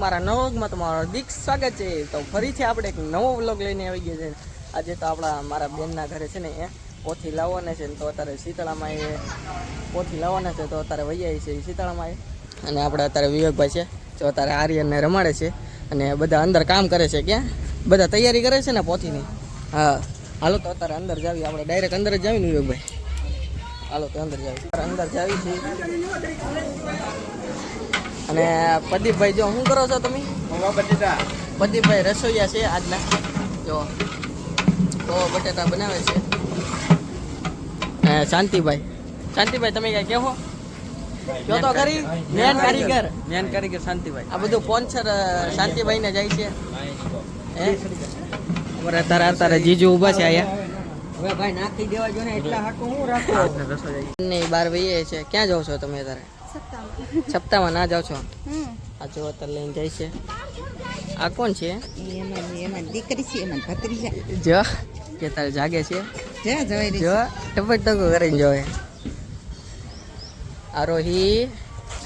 મારા નવા વ્લોગમાં તમારું દીક સ્વાગત છે. તો ફરીથી આપણે એક નવો વ્લોગ લઈને આવી ગયા છે. આજે તો આપણા મારા બેનના ઘરે છે ને એ પોથી લાવવાના છે તો અત્યારે શીતળામાં એ પોથી લાવવાના છે તો અત્યારે વૈયા છે શીતળામાં એ. અને આપણે અત્યારે વિવેકભાઈ છે તો અત્યારે આર્યનને રમાડે છે અને બધા અંદર કામ કરે છે ક્યાં? બધા તૈયારી કરે છે ને પોથીની? હા. હાલો તો અત્યારે અંદર જાવી, આપણે ડાયરેક્ટ અંદર જ જાવી ને વિવેકભાઈ. હાલો તો અંદર જાવી. અંદર જાવી છે. અને પ્રદીપભાઈ જો શું કરો છો તમે? પ્રદીપભાઈ રસોઈયા છે આજના. જો તો બટેટા બનાવે છે. શાંતિભાઈ. શાંતિભાઈ તમે કઈ કહો? કહો તો ખરી. મેન કારીગર. મેન કારીગર શાંતિભાઈ. આ બધું પોન્સર શાંતિભાઈ ને જાય છે અમારે જીજુ ઊભા છે હવે ભાઈ નાખી દેવા જો ને એટલા હાટું હું રાખો. રસોઈ બાર વહીએ છે. ક્યાં જાવ છો તમે અત્યારે? સપ્તાહમાં ના જાઓ છો. આ જો અત્યારે લઈને જાય છે. આ કોણ છે? દીકરી છે એમાં ભત્રીજા. જો કે તારે જાગે છે. જો ટપક ટકો કરીને જોવે આરોહી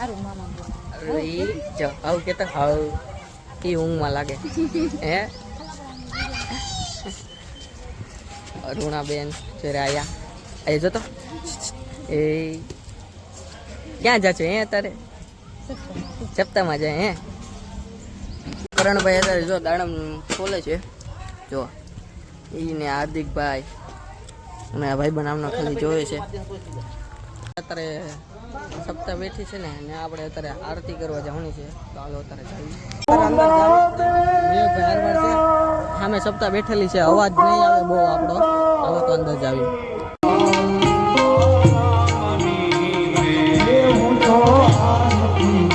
આરોહી જો હાવ કેતા હાવ. એ ઊંઘમાં લાગે. હે? અરુણાબેન જોરે આયા. આયા જો તો. એ ક્યાં જા છો હે અત્યારે? સપ્તાહમાં જાય હે? કરણભાઈ અત્યારે જો દાડમ ખોલે છે. જો એને હાર્દિકભાઈ અને આ ભાઈ બનાવનો ખાલી જોવે છે. અત્યારે સપ્તાહ બેઠી છે ને ને આપણે અત્યારે આરતી કરવા જવાની છે. તો હાલો અત્યારે સામે સપ્તાહ બેઠેલી છે, અવાજ નહીં આવે બહુ આપણો. હાલો તો અંદર જ આવી. હે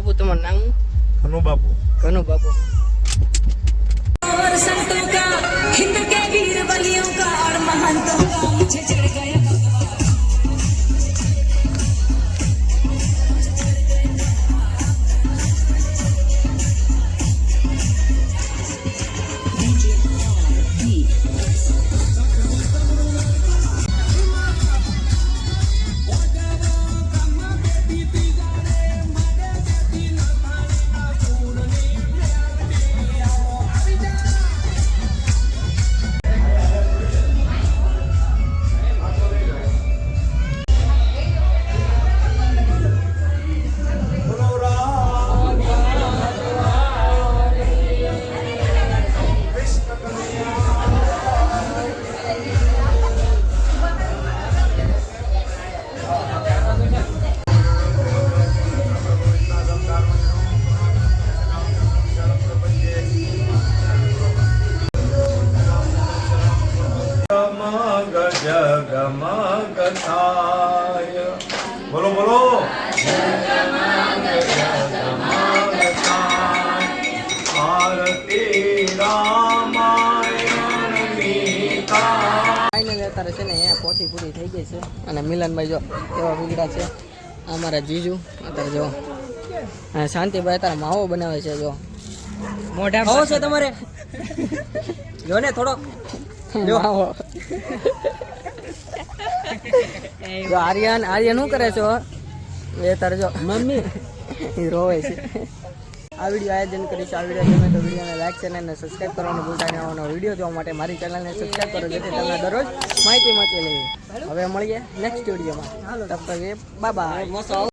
બાપુ તમારું નામ કનુ બાપુ કનુ બાપુ और संतों का हिंद के वीर बलियों का और महंतों का मुझे चढ़ गया જગમગ થાય બોલો બોલો આરતી અત્યારે છે ને અહીંયા પોથી પૂરી થઈ ગઈ છે. અને મિલનભાઈ જો એવા વીગડા છે. અમારા જીજુ. અત્યારે જો અને શાંતિભાઈ અત્યારે માવો બનાવે છે જો. મોઢા છે તમારે? જો ને થોડો માવો. જો આર્યન આર્યન શું કરે છો એ તારે જો. મમ્મી. રોવે છે. આ વીડિયો આયોજન કરીશું. આ વીડિયો ગમે તો વિડીયોને લાઈક અને સબસ્ક્રાઈબ કરવાનું ભૂલતા નહીં આવવાનો વીડિયો જોવા માટે મારી ચેનલને સબસ્ક્રાઈબ કરો જેથી તમને દરરોજ માહિતી મળતી રહે. હવે મળીએ નેક્સ્ટ વિડીયોમાં. તબ તક બાય